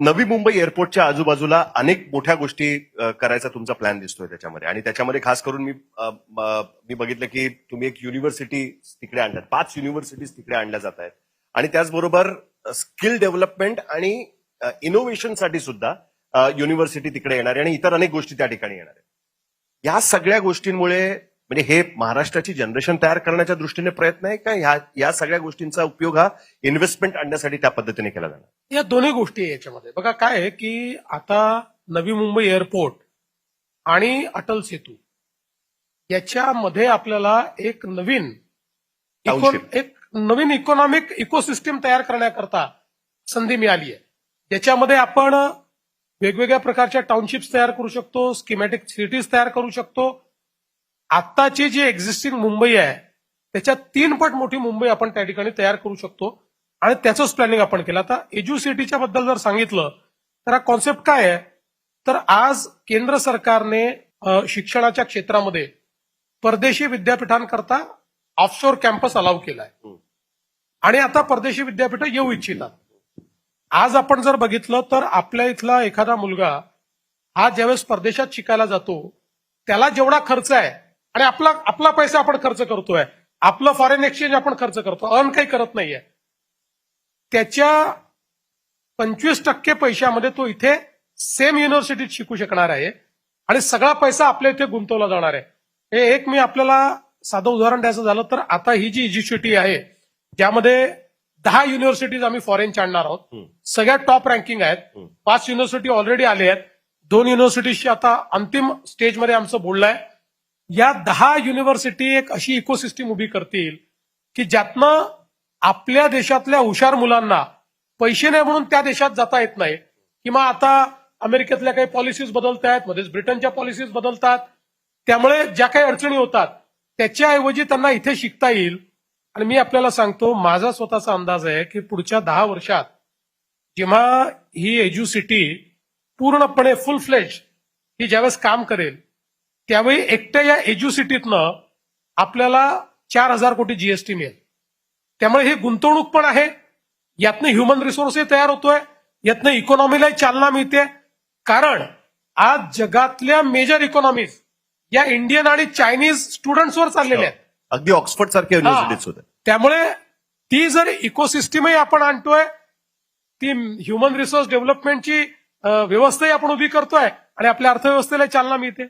नवी मुंबई एअरपोर्टच्या आजूबाजूला अनेक मोठ्या गोष्टी करायचा तुमचा प्लॅन दिसतोय त्याच्यामध्ये. आणि त्याच्यामध्ये खास करून मी मी बघितलं की तुम्ही एक युनिव्हर्सिटी तिकडे आणल्यात पाच युनिव्हर्सिटीज तिकडे आणल्या जात आहेत. आणि त्याचबरोबर स्किल डेव्हलपमेंट आणि इनोव्हेशनसाठी सुद्धा युनिव्हर्सिटी तिकडे येणार आहे आणि इतर अनेक गोष्टी त्या ठिकाणी येणार आहेत. या सगळ्या गोष्टींमुळे म्हणजे हे महाराष्ट्राची जनरेशन तयार करण्याच्या दृष्टीने प्रयत्न आहे का? ह्या या सगळ्या गोष्टींचा उपयोग हा इन्व्हेस्टमेंट आणण्यासाठी त्या पद्धतीने केला जाणार? या दोन्ही गोष्टी आहे याच्यामध्ये. बघा काय आहे की आता नवी मुंबई एअरपोर्ट आणि अटल सेतू याच्यामध्ये आपल्याला एक नवीन. एक नवीन इकॉनॉमिक इकोसिस्टीम तयार करण्याकरता संधी मिळाली आहे. ज्याच्यामध्ये आपण वेगवेगळ्या प्रकारच्या टाउनशिप्स तयार करू शकतो स्कीमॅटिक सिटीज तयार करू शकतो आत्ताची जी एक्झिस्टिंग मुंबई आहे त्याच्यात तीन पट मोठी मुंबई आपण त्या ठिकाणी तयार करू शकतो. आणि त्याचंच प्लॅनिंग आपण केलं. आता एज्युसिटीच्या बद्दल जर सांगितलं तर हा कॉन्सेप्ट काय आहे? तर आज केंद्र सरकारने शिक्षणाच्या क्षेत्रामध्ये परदेशी विद्यापीठांकरता ऑफशोर कॅम्पस अलाव केलाय. आणि आता परदेशी विद्यापीठ येऊ इच्छितात. आज आपण जर बघितलं तर आपल्या इथला एखादा मुलगा हा ज्यावेळेस परदेशात शिकायला जातो त्याला जेवढा खर्च आहे आणि आपला आपला पैसा आपण खर्च करतोय. आपलं फॉरेन एक्सचेंज आपण खर्च करतो अर्न काही करत नाहीये. त्याच्या पंचवीस टक्के पैशामध्ये तो इथे सेम युनिव्हर्सिटीत शिकू शकणार आहे. आणि सगळा पैसा आपल्या इथे गुंतवला जाणार आहे. हे एक मी आपल्याला साधं उदाहरण द्यायचं झालं तर आता ही जी इजिशिटी आहे ज्यामध्ये दहा युनिव्हर्सिटीज आम्ही फॉरेनच्या आणणार आहोत. सगळ्या टॉप रँकिंग आहेत. पाच युनिव्हर्सिटी ऑलरेडी आले आहेत. दोन युनिव्हर्सिटीजची आता अंतिम स्टेजमध्ये आमचं बोलणं आहे. या दहा युनिव्हर्सिटी एक अशी इकोसिस्टीम उभी करतील की ज्यातनं आपल्या देशातल्या हुशार मुलांना पैसे नाही म्हणून त्या देशात जाता येत नाही. किंवा आता अमेरिकेतल्या काही पॉलिसीज बदलत आहेत मध्येच ब्रिटनच्या पॉलिसीज बदलतात. त्यामुळे ज्या काही अडचणी होतात त्याच्याऐवजी त्यांना इथे शिकता येईल. आणि मी आपल्याला सांगतो माझा स्वतःचा अंदाज आहे की पुढच्या दहा वर्षात जेव्हा ही एज्यू सिटी पूर्णपणे फुल फ्लेज ही ज्यावेळेस काम करेल त्यावेळी एकट्या या एज्यू सिटीतनं आपल्याला चार हजार कोटी जीएसटी मिळेल. त्यामुळे ही गुंतवणूक पण आहे. यातनं ह्युमन रिसोर्सही तयार होतोय. यातनं इकॉनॉमीलाही चालना मिळते. कारण आज जगातल्या मेजर इकॉनॉमीज या इंडियन आणि चायनीज स्टुडंट्सवर चाललेल्या आहेत. अगदी ऑक्सफर्ड सारख्या युनिव्हर्सिटीज हा. होत्या त्यामुळे ती जर इकोसिस्टीमही आपण आणतोय ती ह्युमन रिसोर्स डेव्हलपमेंटची व्यवस्थाही आपण उभी करतोय आणि आपल्या अर्थव्यवस्थेला चालना मिळते.